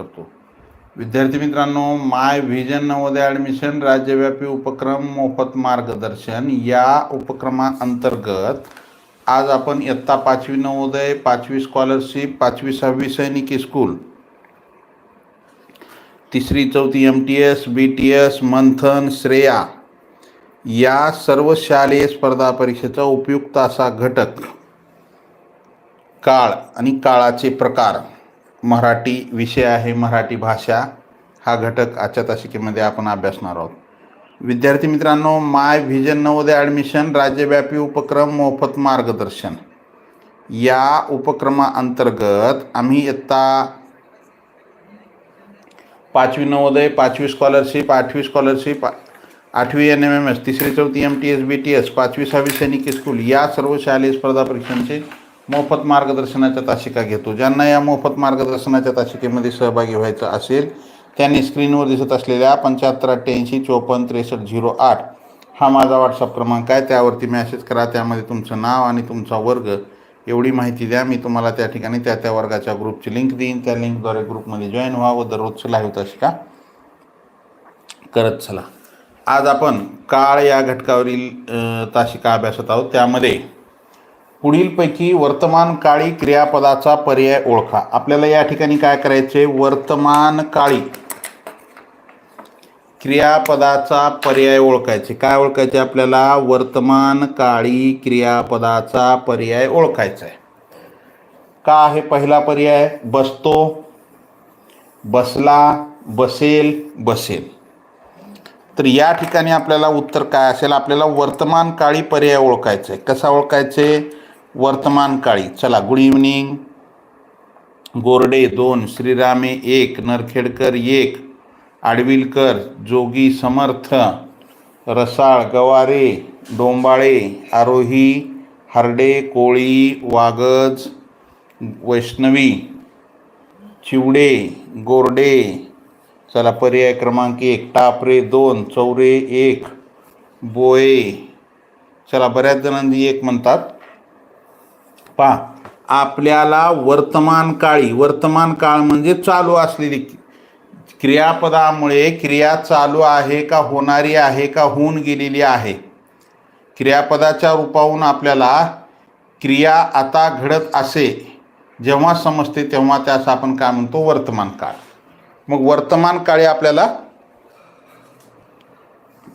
करतो. विद्यार्थी मित्रांनो माय व्हिजन नवोदय ॲडमिशन राज्यव्यापी उपक्रम मोफत मार्गदर्शन या उपक्रमाअंतर्गत आज आपण इयत्ता पाचवी नवोदय पाचवी स्कॉलरशिप पाचवी सहावी सैनिकी स्कूल तिसरी चौथी M T S B T S Manthan Shreya या सर्व शालेय स्पर्धा परीक्षेचा उपयुक्त असा घटक काळ आणि काळाचे प्रकार. मराठी विषय आहे मराठी भाषा. हा घटक आजच्या तासिकेमध्ये आपण अभ्यासणार आहोत. विद्यार्थी मित्रांनो माय व्हिजन नवोदय ॲडमिशन राज्यव्यापी उपक्रम मोफत मार्गदर्शन. या उपक्रमाअंतर्गत आम्ही इयत्ता पाचवी नवोदय पाचवी स्कॉलरशिप आठवी स्कॉलरशिप आठवी एन एम एम एस तिसरी चौथी M T S B T S पाचवी सहावी सैनिक स्कूल या सर्व शालेय स्पर्धा परीक्षांचे मोफत मार्गदर्शनाच्या तासिका घेतो. ज्यांना या मोफत मार्गदर्शनाच्या तासिकेमध्ये सहभागी व्हायचं असेल त्यांनी स्क्रीनवर दिसत असलेल्या पंच्याहत्तर अठ्ठ्याऐंशी चोपन्न त्रेसष्ट झिरो आठ हा माझा व्हॉट्सअप क्रमांक आहे. त्यावरती मॅसेज करा. त्यामध्ये तुमचं नाव आणि तुमचा वर्ग एवढी माहिती द्या. मी तुम्हाला त्या ठिकाणी त्या त्या वर्गाच्या ग्रुपची लिंक देईन. त्या लिंकद्वारे ग्रुपमध्ये जॉईन व्हा व दररोजचं लाईव्ह तासिका करत चला. आज आपण काळ या घटकावरील तासिका अभ्यासत आहोत. त्यामध्ये पुढीलपैकी वर्तमान काळी क्रियापदाचा पर्याय ओळखा. आपल्याला या ठिकाणी काय करायचे वर्तमान काळी क्रियापदाचा पर्याय ओळखायचे. काय ओळखायचे? आपल्याला वर्तमान काळी क्रियापदाचा पर्याय ओळखायचा आहे का आहे पहिला पर्याय? बसतो बसला बसेल बसेल. तर या ठिकाणी आपल्याला उत्तर काय असेल? आपल्याला वर्तमान काळी पर्याय ओळखायचा आहे कसा ओळखायचे? वर्तमान काळी. चला गुड इव्हनिंग गोरडे दोन श्रीरामे एक नरखेडकर एक आडविलकर जोगी समर्थ रसाळ गवारे डोंबाळे आरोही हरडे कोळी वागज वैष्णवी चिवडे गोरडे. चला पर्याय क्रमांक एक टापरे दोन चौरे एक बोये. चला बऱ्याच जणांनी एक म्हणतात. पहा आपल्याला वर्तमान काळी वर्तमान काळ म्हणजे चालू असलेली क्रियापदामुळे क्रिया चालू आहे का होणारी आहे का होऊन गेलेली आहे. क्रियापदाच्या रूपाहून आपल्याला क्रिया आता घडत असे जेव्हा समजते तेव्हा त्यास आपण काय म्हणतो? वर्तमान काळ. मग वर्तमान काळी आपल्याला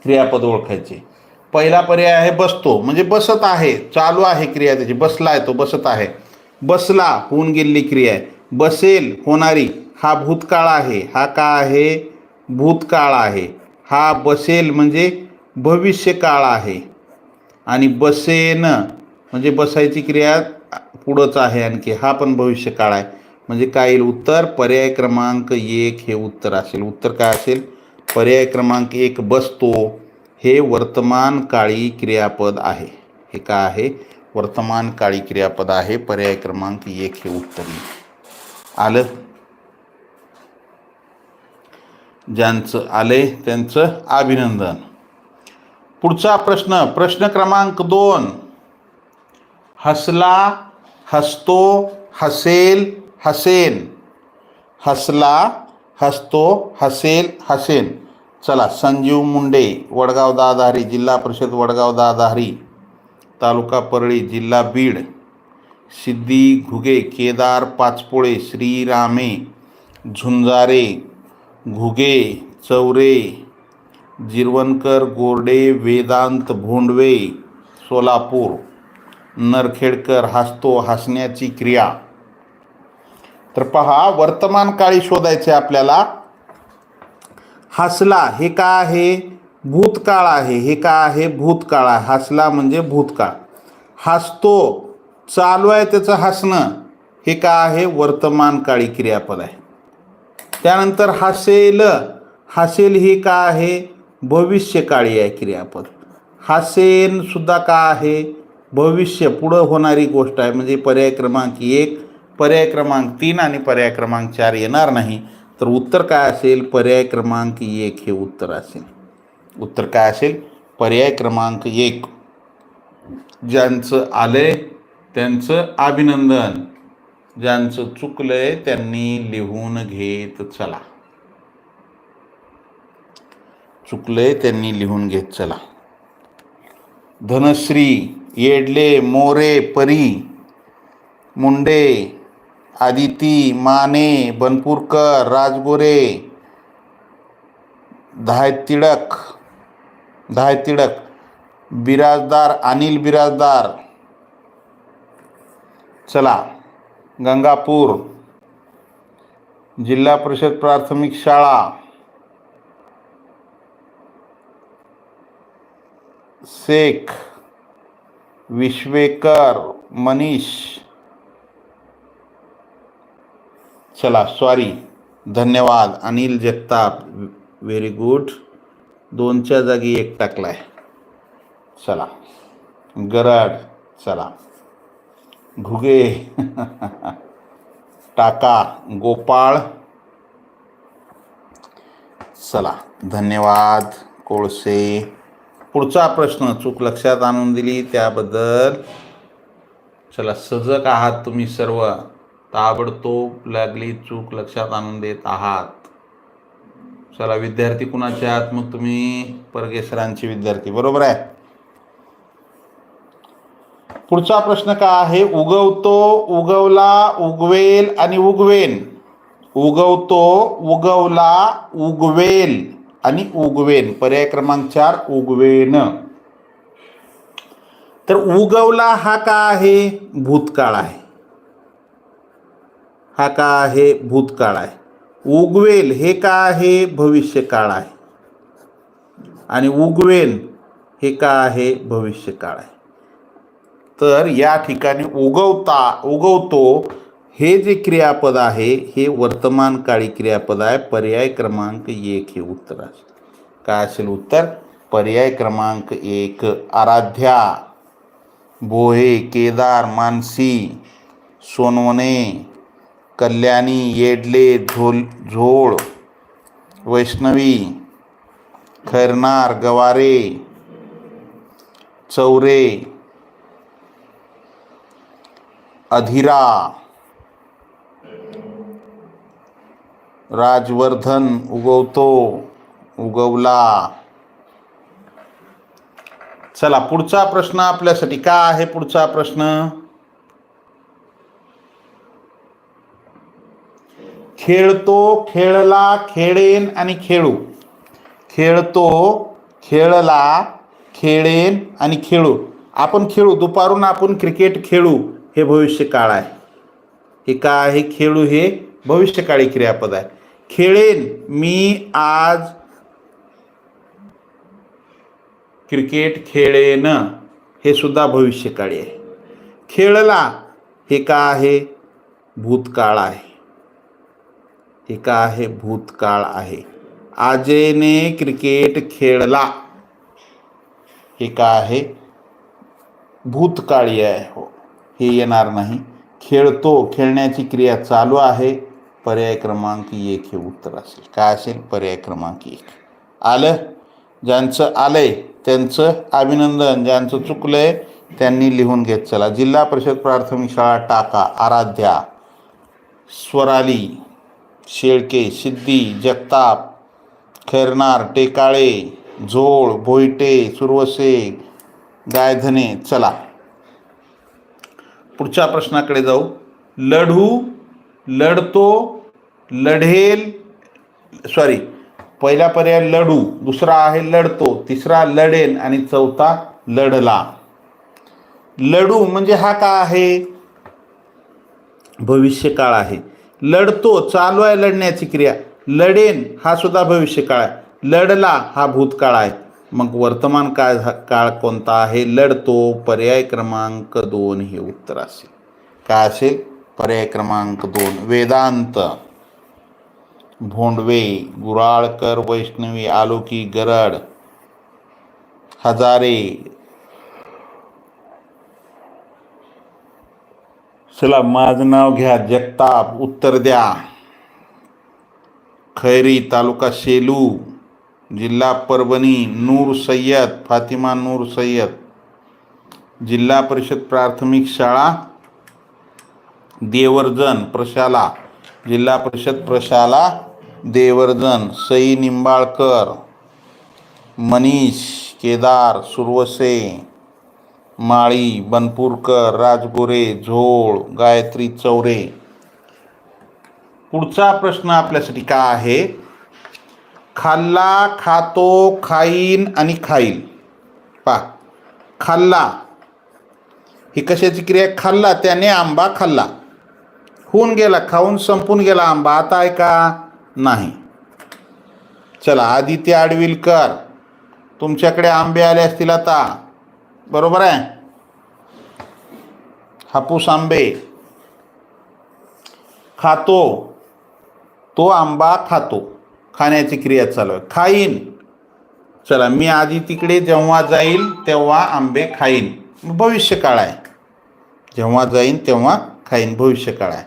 क्रियापद ओळखायचे. पहिला पर्याय आहे बसतो. म्हणजे बसत आहे. चालू आहे क्रिया त्याची. बसला आहे तो बसत आहे. बसला होऊन गेलेली क्रिया आहे. बसेल होणारी हा भूतकाळ आहे. हा का आहे? भूतकाळ आहे. हा बसेल म्हणजे भविष्यकाळ आहे. आणि बसेन म्हणजे बसायची क्रिया पुढंच आहे आणखी. हा पण भविष्यकाळ आहे. म्हणजे काय येईल उत्तर? पर्याय क्रमांक एक हे उत्तर असेल. उत्तर काय असेल? पर्याय क्रमांक एक बसतो. हे वर्तमान काळी क्रियापद आहे. हे काय आहे? वर्तमान काळी क्रियापद आहे. पर्याय क्रमांक एक हे उत्तर आलं? ज्यांचं आले त्यांचं अभिनंदन. पुढचा प्रश्न प्रश्न क्रमांक दोन. हसला हसतो हसेल हसेन. हसला हसतो हसेल हसेन. चला संजीव मुंडे वडगाव दाधारी जिल्हा परिषद वडगाव दाधारी तालुका परळी जिल्हा बीड सिद्धी घुगे केदार पाचपोळे श्रीरामे झुंजारे घुगे चौरे जिरवणकर गोरडे वेदांत भोंडवे सोलापूर नरखेडकर हसतो हसण्याची क्रिया. तर पहा वर्तमान काळी शोधायचे आपल्याला. हसला हे का आहे? भूतकाळ आहे. हे का आहे? भूतकाळ आहे. हसला म्हणजे भूतकाळ. हसतो चालू आहे त्याचं हसणं. हे का आहे? वर्तमान काळी क्रियापद आहे. त्यानंतर हसेल हसेल हे का आहे? भविष्यकाळी आहे क्रियापद. हसेन सुद्धा का आहे? भविष्य पुढं होणारी गोष्ट आहे. म्हणजे पर्याय क्रमांक एक पर्याय क्रमांक तीन आणि पर्याय क्रमांक चार येणार नाही. तर उत्तर काय असेल? पर्याय क्रमांक एक हे उत्तर असेल. उत्तर काय असेल? पर्याय क्रमांक एक. ज्यांचं आले त्यांचं अभिनंदन. ज्यांचं चुकलंय त्यांनी लिहून घेत चला. चुकलंय त्यांनी लिहून घेत चला. धनश्री येडले मोरे परी मुंडे आदिती माने बनपूरकर राजगोरे धायतिडक धायतिडक बिराजदार अनिल बिराजदार. चला गंगापूर जिल्हा परिषद प्राथमिक शाळा. शेख विश्वेकर मनीष. चला सॉरी धन्यवाद. अनिल जगताप व्हेरी गुड दोनच्या जागी एक टाकलाय. चला. गरड चला. घुगे. टाका. गोपाळ. चला. धन्यवाद कोळसे. पुढचा प्रश्न चूक लक्षात आणून दिली त्याबद्दल. चला सजग आहात तुम्ही सर्व. ताबडतोब लागली चूक लक्षात आणून देत आहात. चला विद्यार्थी कुणाचे आहात? मग तुम्ही परगेसरांचे विद्यार्थी बरोबर आहे? पुढचा प्रश्न का आहे? उगवतो उगवला उगवेल आणि उगवेन. उगवतो उगवला उगवेल आणि उगवेन. पर्याय क्रमांक चार उगवेन. तर उगवला हा का आहे? भूतकाळ आहे. हा का आहे भूतकाळ आहे. उगवेल हे का आहे भविष्यकाळ आहे. आणि उगवेन हे का आहे भविष्यकाळ आहे. तर या ठिकाणी उगवता उगवतो हे जे क्रियापद आहे हे वर्तमानकाळी क्रियापद आहे. पर्याय क्रमांक एक हे उत्तर असेल काय असेल उत्तर? पर्याय क्रमांक एक आराध्या बोहे केदार मानसी सोनवणे कल्याणी येडले झोल झोळ वैष्णवी खैरनार गवारे चौरे अधिरा राजवर्धन उगवतो उगवला. चला पुढचा प्रश्न आपल्यासाठी का आहे पुढचा प्रश्न? खेळतो खेळला खेळेन आणि खेळू. खेळतो खेळला खेळेन आणि खेळू. आपण खेळू दुपारून आपण क्रिकेट खेळू हे भविष्यकाळ आहे. हे का आहे खेळू हे भविष्यकाळी क्रियापद आहे. खेळेन मी आज क्रिकेट खेळेन हे सुद्धा भविष्यकाळी आहे. खेळला हे का आहे? भूतकाळ आहे. एका आहे भूतकाळ आहे. आजयने क्रिकेट खेळला. हे का आहे भूतकाळी आहे. हो हे येणार नाही. खेळतो खेळण्याची क्रिया चालू आहे. पर्याय क्रमांक एक हे उत्तर असेल. काय असेल? पर्याय क्रमांक एक. आलं? ज्यांचं आलंय त्यांचं अभिनंदन. ज्यांचं चुकलंय त्यांनी लिहून घेत चला. जिल्हा परिषद प्राथमिक शाळा टाका. आराध्या. स्वराली. शेळके सिद्धी जगताप खैरनार टेकाळे झोळ भोईटे सुरवसे गायधने चला. पुढच्या प्रश्नाकडे जाऊ. लढू लढतो लढेल सॉरी पहिला पर्याय लढू दुसरा आहे लढतो तिसरा लढेल आणि चौथा लढला. लढू म्हणजे हा का आहे? भविष्यकाळ आहे. लढतो चालू आहे लढण्याची क्रिया. लढेन हा सुद्धा भविष्यकाळ आहे. लढला हा भूतकाळ आहे. मग वर्तमान काळ काळ कोणता आहे? लढतो पर्याय क्रमांक दोन हे उत्तर असेल. काय असेल? पर्याय क्रमांक दोन वेदांत. भोंडवे गुराळकर वैष्णवी आलोकी गरड हजारे चला माझं नाव घ्या जगताप. उत्तर द्या. खैरी तालुका सेलू जिल्हा परभणी नूर सय्यद फातिमा नूर सय्यद. जिल्हा परिषद प्राथमिक शाळा देवर्जन प्रशाला. जिल्हा परिषद प्रशाला देवर्जन सई निंबाळकर मनीष केदार सुरवसे. माळी बनपूरकर राजगोरे झोळ गायत्री चौरे. पुढचा प्रश्न आपल्यासाठी का आहे? खाल्ला खातो खाईन आणि खाईल. पा खाल्ला. ही कशाची क्रिया खाल्ला त्याने आंबा खाल्ला. होऊन गेला खाऊन संपून गेला आंबा. आता आहे का? नाही. चला आदित्य आडविलकर तुमच्याकडे आंबे आले असतील आता. बरोबर आहे? हापूस आंबे. खातो. तो आंबा खातो. खाण्याची क्रिया चालू आहे. खाईन. चला मी आधी तिकडे जेव्हा जाईल तेव्हा आंबे खाईन. भविष्य काळ आहे. जेव्हा जाईन तेव्हा खाईन. भविष्य काळ आहे.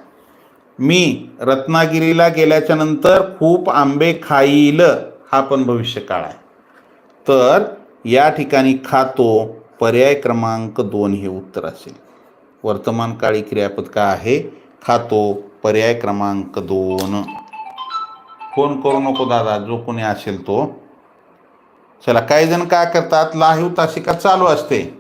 मी रत्नागिरीला गेल्याच्यानंतर खूप आंबे खाईल हा पण भविष्य काळ आहे. तर या ठिकाणी खातो. पर्याय क्रमांक दोन हे उत्तर असेल. वर्तमान काळी क्रियापद काय आहे? खातो पर्याय क्रमांक दोन. फोन करू नको दादा? जो कोणी असेल तो. चला काही जण काय करतात? लाहीव तासिका चालू असते.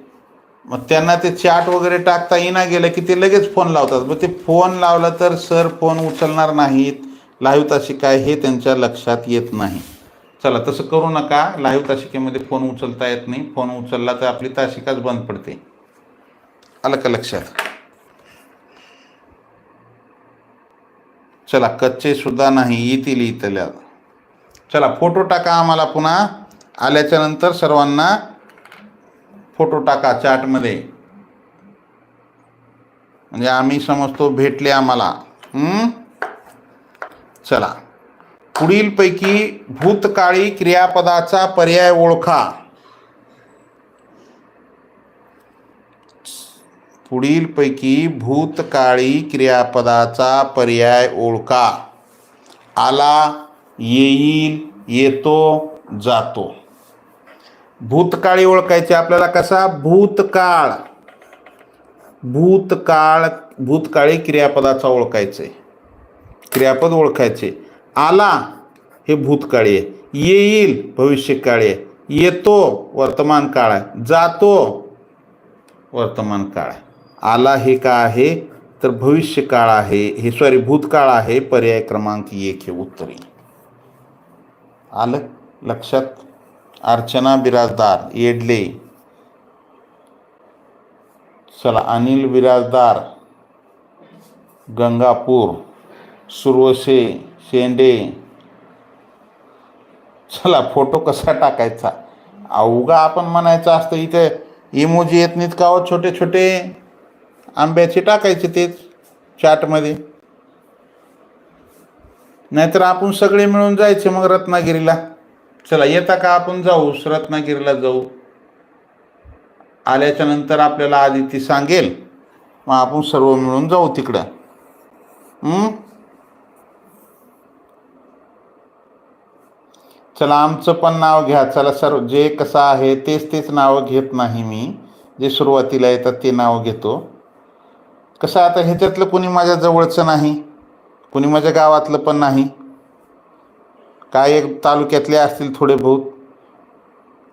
मग त्यांना ते चॅट वगैरे टाकता येईना गेलं की ते लगेच फोन लावतात. मग ते फोन लावला तर सर फोन उचलणार नाहीत. लाईव्ह तासिका हे त्यांच्या लक्षात येत नाही. चला तसं करू नका. लाईव्ह तासिकेमध्ये फोन उचलता येत नाही. फोन उचलला तर आपली तासिकाच बंद पडते. आलं का लक्षात? चला कच्चे सुद्धा नाही येतील इथल्या. चला फोटो टाका आम्हाला पुन्हा. आल्याच्यानंतर सर्वांना फोटो टाका चार्टमध्ये म्हणजे आम्ही समजतो भेटले आम्हाला. चला. पुढीलपैकी भूतकाळी क्रियापदाचा पर्याय ओळखा. पुढीलपैकी भूतकाळी क्रियापदाचा पर्याय ओळखा. आला येईल येतो जातो. भूतकाळी ओळखायचे आपल्याला कसा? भूतकाळ. भूतकाळ भूतकाळी क्रियापदाचा ओळखायचे. क्रियापद ओळखायचे. आला हे भूतकाळी आहे. येईल भविष्यकाळी आहे. येतो वर्तमान काळ आहे. जातो वर्तमान काळ आहे. आला हे काय आहे? तर भविष्य काळ आहे. हे सॉरी भूतकाळ आहे. पर्याय क्रमांक एक हे उत्तर. येईल आलं? लक्षात? अर्चना बिराजदार, येडले. चला, अनिल बिराजदार, गंगापूर, सुरवसे. शेंडे. चला फोटो कसा टाकायचा? अवघा आपण म्हणायचं असतं इथे इमोजी येत नाहीत का हो छोटे छोटे आंब्याचे टाकायचे तेच चाटमध्ये नाहीतर आपण सगळे मिळून जायचे मग रत्नागिरीला. चला येता का आपण जाऊ? रत्नागिरीला जाऊ. आल्याच्यानंतर आपल्याला आदिती ती सांगेल. मग आपण सर्व मिळून जाऊ तिकडं. चला आमचं पण नाव घ्या. चला सर्व जे कसं आहे तेच तेच नावं घेत नाही मी. जे सुरुवातीला येतात ते नावं घेतो. कसं आता ह्याच्यातलं कुणी माझ्या जवळचं नाही? कुणी माझ्या गावातलं पण नाही? काय एक तालुक्यातले असतील थोडे बहुत?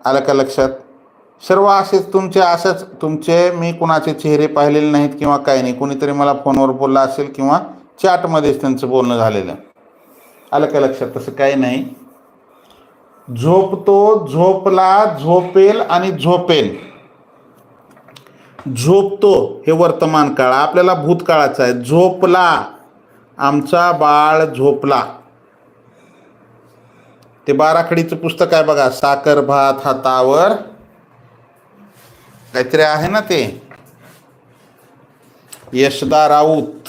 आलं का लक्षात? सर्व असेच तुमचे असंच तुमचे मी कुणाचे चेहरे पाहिलेले नाहीत किंवा काही नाही. कोणीतरी मला फोनवर बोलला असेल किंवा चॅटमध्येच त्यांचं बोलणं झालेलं. आलं का लक्षात? तसं काही नाही. झोपतो झोपला झोपेल आणि झोपेल. झोपतो हे वर्तमान काळ. आपल्याला भूतकाळाचं आहे. झोपला. आमचा बाळ झोपला. ते बाराखडीचं पुस्तक आहे बघा. साखर भात हातावर. काहीतरी आहे ना ते? यशदा राऊत.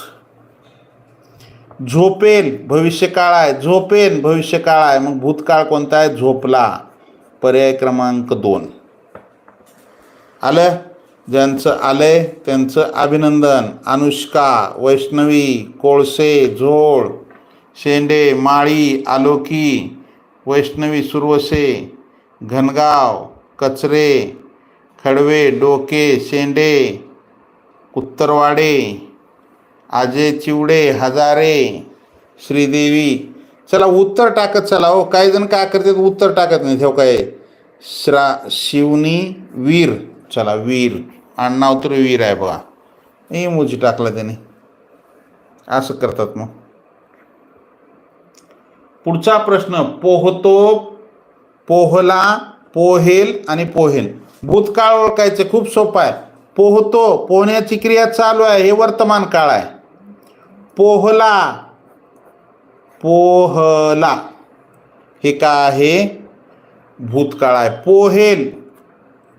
झोपेल भविष्यकाळ आहे. झोपेल भविष्यकाळ आहे. मग भूतकाळ कोणता आहे? झोपला. पर्याय क्रमांक दोन. आलं? ज्यांचं आलंय त्यांचं अभिनंदन. अनुष्का वैष्णवी कोळसे झोळ शेंडे माळी आलोकी वैष्णवी सुरवसे घनगाव कचरे खडवे डोके शेंडे उत्तरवाडे अजय चिवडे हजारे श्रीदेवी. चला उत्तर टाकत चला हो. काही जण काय करतात उत्तर टाकत नाही ठेव हो काय? श्रा शिवनी वीर. चला वीर. आडनाव तर वीर आहे बघा. इमोजी टाकला त्याने. असं करतात मग. पुढचा प्रश्न पोहतो पोहला पोहेल आणि पोहेल. भूतकाळ ओळखायचं खूप सोपं आहे. पोहतो पोहण्याची क्रिया चालू आहे. हे वर्तमान काळ आहे. पोहला. पोहला. हे काय आहे? भूतकाळ आहे. पोहेल.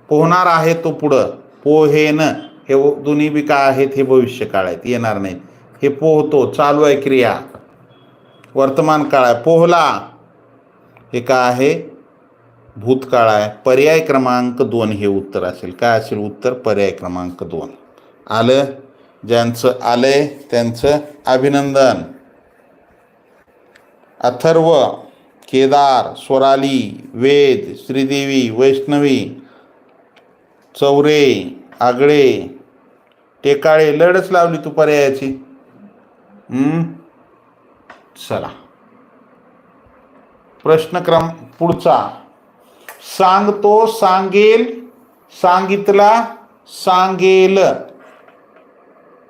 पोहणार आहे तो पुढं. पोहेन. हे दोन्ही बी काय आहेत? हे भविष्यकाळ आहेत. येणार नाहीत हे पोहतो. चालू आहे क्रिया. वर्तमान काळ आहे. पोहला. हे काय आहे? भूतकाळ आहे. पर्याय क्रमांक दोन हे उत्तर असेल. काय असेल उत्तर? पर्याय क्रमांक दोन. आलं? ज्यांचं आलंय त्यांचं अभिनंदन. अथर्व केदार स्वराली वेद श्रीदेवी वैष्णवी चौरे आगळे टेकाळे लढच लावली तू पर्यायाची. चला. प्रश्न क्रम पुढचा. सांगतो सांगेल सांगितला सांगेल.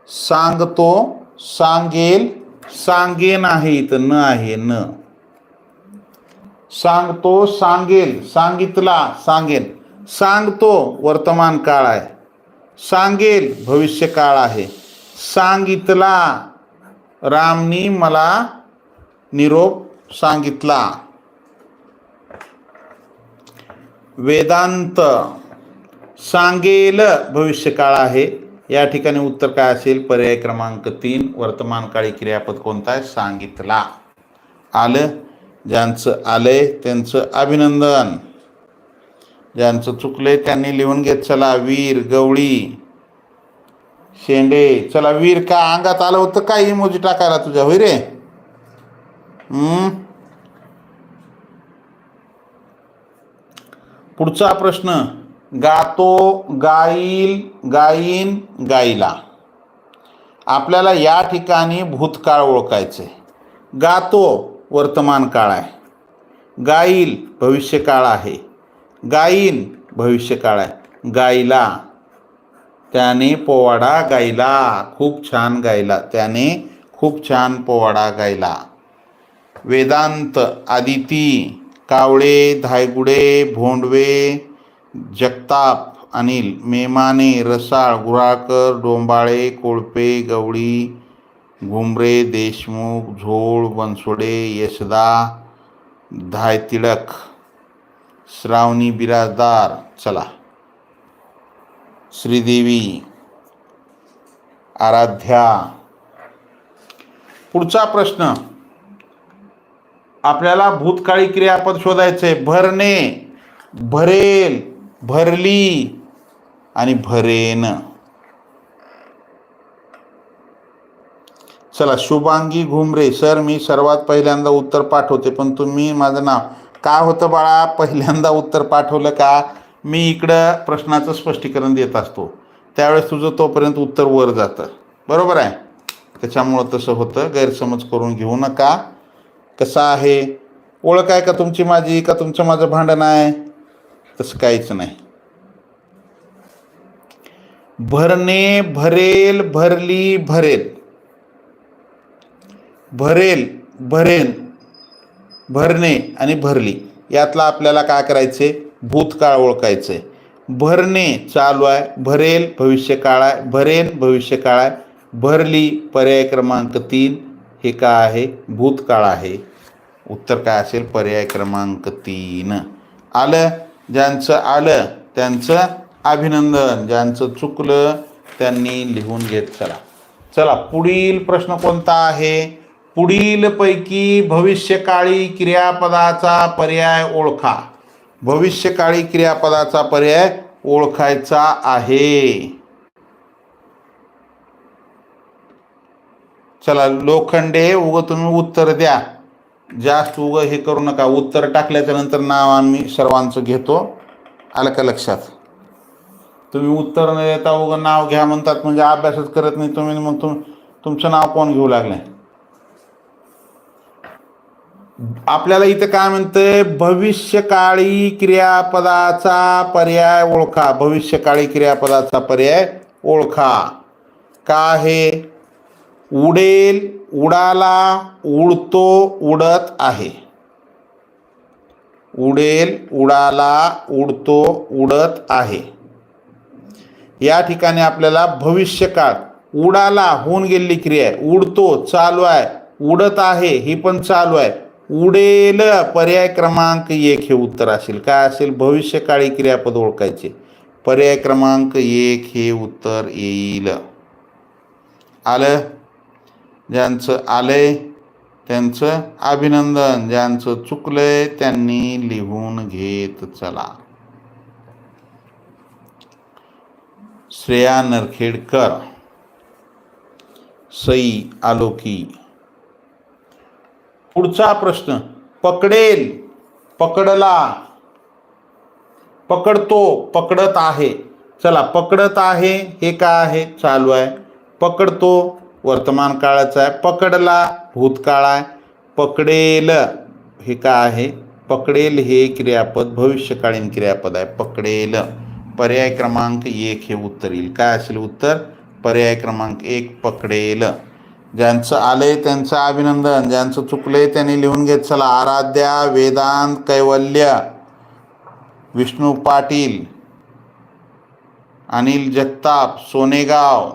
सांगतो सांगेल सांगेन आहे इथं न आहे न. सांगतो सांगेल सांगितला सांगेन सांगतो वर्तमान काळ आहे. सांगेल भविष्य काळ आहे. सांगितला रामनी मला निरोप सांगितला. वेदांत सांगेल भविष्यकाळ आहे. या ठिकाणी उत्तर काय असेल? पर्याय क्रमांक तीन वर्तमान काळी क्रियापद कोणता आहे? सांगितला. आलं? ज्यांचं आलंय त्यांचं अभिनंदन. ज्यांचं चुकलंय त्यांनी लिहून घेत चला. वीर गवळी शेंडे. चला वीर का अंगात आलं होतं? काय इमोजी टाकायला तुझ्या? होय रे. हम्म. पुढचा प्रश्न. गातो गाईल गाईन गाईला. आपल्याला या ठिकाणी भूतकाळ ओळखायचे. गातो वर्तमान काळ आहे. गाईल भविष्यकाळ आहे. गाईन भविष्यकाळ आहे. गाईला. त्याने पोवाडा गायला खूप छान गायला त्याने खूप छान पोवाडा गायला वेदांत आदिती कावळे धायगुडे भोंडवे जगताप अनिल मेमाने रसाळ गुराळकर डोंबाळे कोळपे गवळी घुमरे देशमुख झोळ बनसोडे यशदा धायतिळक श्रावणी बिराजदार चला. श्रीदेवी आराध्या. पुढचा प्रश्न. आपल्याला भूतकाळी क्रियापद शोधायचे भरणे भरेल. भरली आणि भरेन. चला शुभांगी घुमरे. सर मी सर्वात पहिल्यांदा उत्तर पाठवते पण तुम्ही माझं नाव काय होतं बाळा? पहिल्यांदा उत्तर पाठवलं का? मी इकडं प्रश्नाचं स्पष्टीकरण देत असतो. त्यावेळेस तुझं तोपर्यंत उत्तर वर जातं. बरोबर आहे? त्याच्यामुळं तसं होतं. गैरसमज करून घेऊ नका. कसं आहे? ओळख आहे का तुमची माझी? का तुमचं माझं भांडण आहे? तसं काहीच नाही. भरणे भरेल भरली भरेल. भरेल भरेन भरणे आणि भरली. यातला आपल्याला काय करायचे भूतकाळ ओळखायचे भरणे चालू आहे भरेल भविष्यकाळ आहे भरेन भविष्यकाळ आहे. भरली पर्याय क्रमांक तीन हे काय आहे? भूतकाळ आहे. उत्तर काय असेल? पर्याय क्रमांक तीन. आलं? ज्यांचं आलं त्यांचं अभिनंदन ज्यांचं चुकलं त्यांनी लिहून घेत चला. चला पुढील प्रश्न कोणता आहे? पुढील पैकी भविष्यकाळी क्रियापदाचा पर्याय ओळखा. भविष्यकाळी क्रियापदाचा पर्याय ओळखायचा आहे. चला लोखंडे उग तुम्ही उत्तर द्या. जास्त उगं हे करू नका. उत्तर टाकल्याच्या नंतर नाव आम्ही सर्वांचं घेतो. आलं का लक्षात? तुम्ही उत्तर न देता उगं नाव घ्या म्हणतात म्हणजे अभ्यासच करत नाही तुम्ही मग तुम तुमचं नाव कोण घेऊ लागलंय? आपल्याला इथं काय म्हणतंय? भविष्यकाळी क्रियापदाचा पर्याय ओळखा. भविष्यकाळी क्रियापदाचा पर्याय ओळखा. का आहे? उडेल उडाला उडतो उडत आहे. उडेल उडाला उडतो उडत आहे. या ठिकाणी आपल्याला भविष्यकाळ उडाला होऊन गेलेली क्रिया आहे. उडतो चालू आहे. उडत आहे ही पण चालू आहे. उडेल पर्याय क्रमांक एक हे उत्तर असेल. काय असेल? भविष्यकाळी क्रियापद ओळखायचे. पर्याय क्रमांक एक हे उत्तर येईल. आलं? ज्यांचं आलंय त्यांचं अभिनंदन ज्यांचं चुकलंय त्यांनी लिहून घेत चला. श्रेया नरखेडकर सई आलोकी. पुढचा प्रश्न पकडेल पकडला. पकडतो पकडत आहे. चला पकडत आहे हे काय आहे? चालू आहे. पकडतो वर्तमान काळाचं आहे. पकडला भूतकाळ आहे. पकडेल हे काय आहे? पकडेल हे क्रियापद भविष्यकालीन क्रियापद आहे. पकडेल. पर्याय क्रमांक एक हे उत्तर येईल. काय असेल उत्तर? पर्याय क्रमांक एक पकडेल. ज्यांचं आलंय त्यांचं अभिनंदन. ज्यांचं चुकलंय त्यांनी लिहून घेत चला. आराध्या वेदांत कैवल्य विष्णू पाटील अनिल जगताप सोनेगाव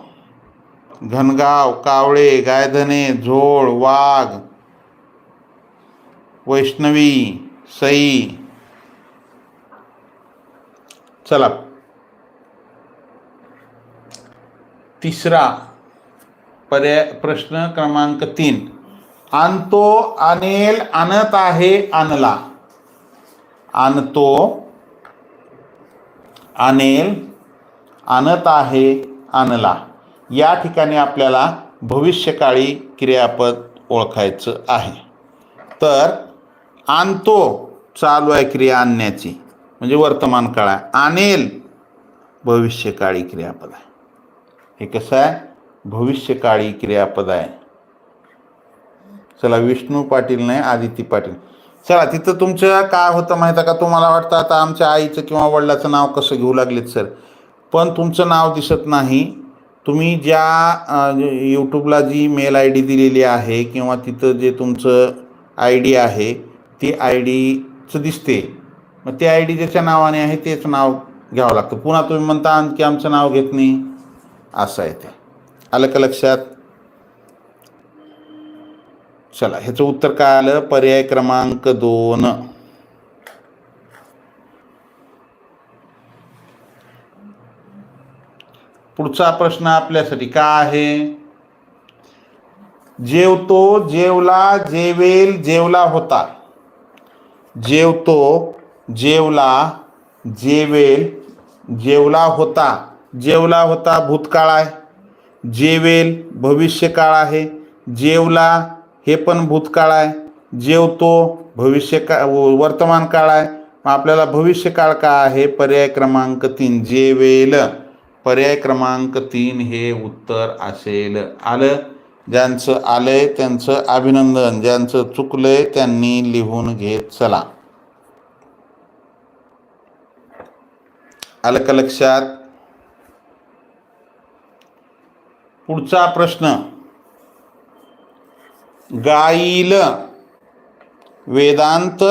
घनगाव कावळे गायधने झोळ वाघ वैष्णवी सई. चला. तिसरा पर्याय प्रश्न क्रमांक तीन. आणतो आणेल आणत आहे आणला. आणतो आणेल आणत आहे आणला. या ठिकाणी आपल्याला भविष्यकाळी क्रियापद ओळखायचं आहे. तर आणतो चालू आहे क्रिया आणण्याची म्हणजे वर्तमान काळ आहे. आणेल भविष्यकाळी क्रियापद आहे. हे कसं आहे? भविष्यकाळी क्रियापद आहे. चला विष्णू पाटील नाही आदिती पाटील. चला तिथं तुमचं काय होतं माहीत आहे का? तुम्हाला वाटतं आता आमच्या आईचं किंवा वडिलाचं नाव कसं घेऊ लागलेत सर? पण तुमचं नाव दिसत नाही. तुम्ही ज्या यूट्यूबला जी मेल आय डी दिलेली आहे किंवा तिथं जे तुमचं आय डी आहे ती आय डीचं दिसते. मग ते आय डी ज्याच्या नावाने आहे तेच नाव घ्यावं लागतं. पुन्हा तुम्ही म्हणता आणखी आमचं नाव घेत नाही. असं आहे ते. आलं का लक्षात? चला ह्याचं उत्तर काय आलं? पर्याय क्रमांक दोन. पुढचा प्रश्न आपल्यासाठी का आहे? जेवतो जेवला जेवेल जेवला होता. जेवतो जेवला जेवेल जेवला होता. जेवला होता भूतकाळ आहे. जेवेल भविष्यकाळ आहे. जेवला हे पण भूतकाळ आहे. जेवतो भविष्यकाळ वर्तमान काळ आहे. मग आपल्याला भविष्यकाळ का आहे? पर्याय क्रमांक तीन जेवेल. पर्याय क्रमांक तीन हे उत्तर असेल. आलं? ज्यांचं आलंय त्यांचं अभिनंदन. ज्यांचं चुकलंय त्यांनी लिहून घेत चला. आलं का लक्षात? पुढचा प्रश्न. गाईल. वेदांत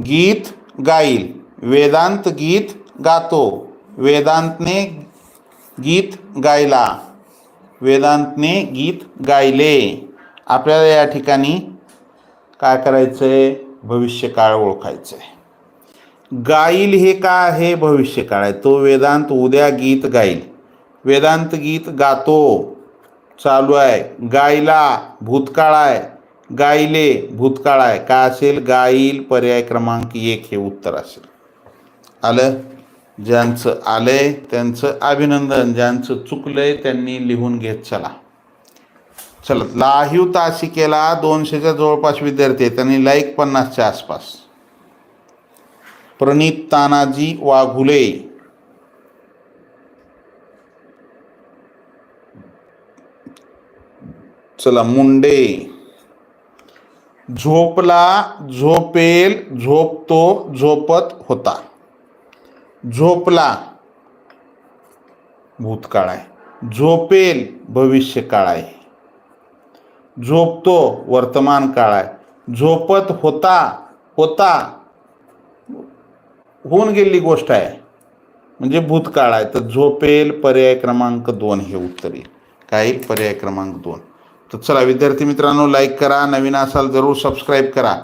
गीत गाईल. वेदांत गीत गातो. वेदांतने गीत गायला. वेदांतने गीत गायले. आपल्याला या ठिकाणी काय करायचं आहे भविष्यकाळ ओळखायचं आहे गाईल हे काय आहे भविष्यकाळ? आहे तो वेदांत उद्या गीत गाईल. वेदांत गीत गातो. चालू आहे. गायला भूतकाळ आहे. गायले भूतकाळ आहे. का असेल? गाईल पर्याय क्रमांक एक हे उत्तर असेल. आलं? ज्यांचं आलंय त्यांचं अभिनंदन ज्यांचं चुकलंय त्यांनी लिहून घेत चला. चला लाहीव तासिकेला दोनशेच्या जवळपास विद्यार्थी आहेत. त्यांनी लाईक पन्नासच्या आसपास. प्रणित तानाजी वाघुले. चला मुंडे. झोपला झोपेल झोपतो झोपत होता. झोपला. भूतकाळ आहे. झोपेल भविष्य काळ आहे. झोपतो वर्तमान काळ आहे. झोपत होता होता. होऊन गेलेली गोष्ट आहे. म्हणजे भूतकाळ आहे. तर झोपेल पर्याय क्रमांक दोन हे उत्तर येईल. काय पर्याय क्रमांक दोन. तर चला विद्यार्थी मित्रांनो लाईक करा. नवीन असाल जरूर सबस्क्राईब करा.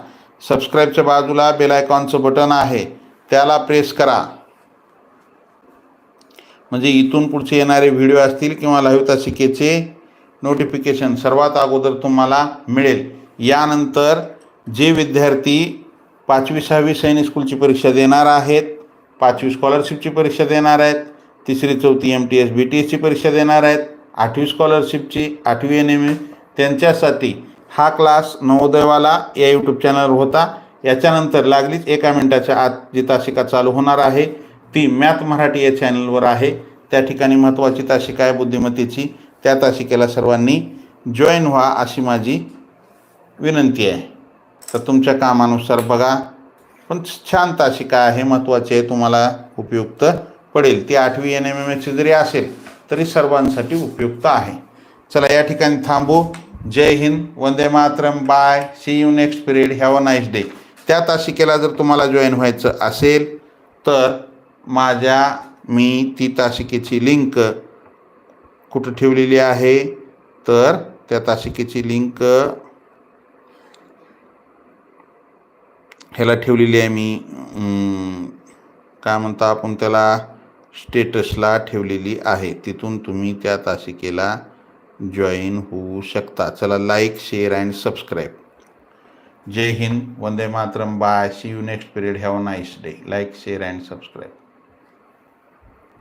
सबस्क्राईबच्या बाजूला बेल आयकॉनचं बटन आहे. त्याला प्रेस करा. म्हणजे इथून पुढचे येणारे व्हिडिओ असतील किंवा लाईव्ह तासिकेचे नोटिफिकेशन सर्वात अगोदर तुम्हाला मिळेल. यानंतर जे विद्यार्थी पाचवी सहावी सैनिक स्कूलची परीक्षा देणार आहेत पाचवी स्कॉलरशिपची परीक्षा देणार आहेत तिसरी चौथी M T S B T एसची परीक्षा देणार आहेत आठवी स्कॉलरशिपची आठवी एन एम ए त्यांच्यासाठी हा क्लास नवोदयवाला या यूट्यूब चॅनलवर होता. याच्यानंतर लागलीच एका मिनिटाच्या आत जी तासिका चालू होणार आहे ती मॅथ मराठी या चॅनलवर आहे. त्या ठिकाणी महत्त्वाची तासिका आहे बुद्धिमत्तेची. त्या तासिकेला सर्वांनी जॉईन व्हा अशी माझी विनंती आहे. तर तुमच्या कामानुसार बघा. पण छान तासिका आहे महत्त्वाची आहे तुम्हाला उपयुक्त पडेल. ती आठवी एन एम एम एसची जरी असेल तरी सर्वांसाठी उपयुक्त आहे. चला या ठिकाणी थांबू. जय हिंद. वंदे Mataram. Bye. See you next period have a nice day त्या तासिकेला जर तुम्हाला जॉईन व्हायचं असेल तर माझ्या मी ती तासिकेची लिंक कुठं ठेवलेली आहे तर त्या तासिकेची लिंक ह्याला ठेवलेली आहे मी. काय म्हणता आपण त्याला? स्टेटसला ठेवलेली आहे. तिथून तुम्ही त्या तासिकेला जॉईन होऊ शकता. चला लाईक शेअर अँड सबस्क्राईब. जय हिंद. वंदे Mataram. Bye. See you next period. Have a nice day. Like share and subscribe.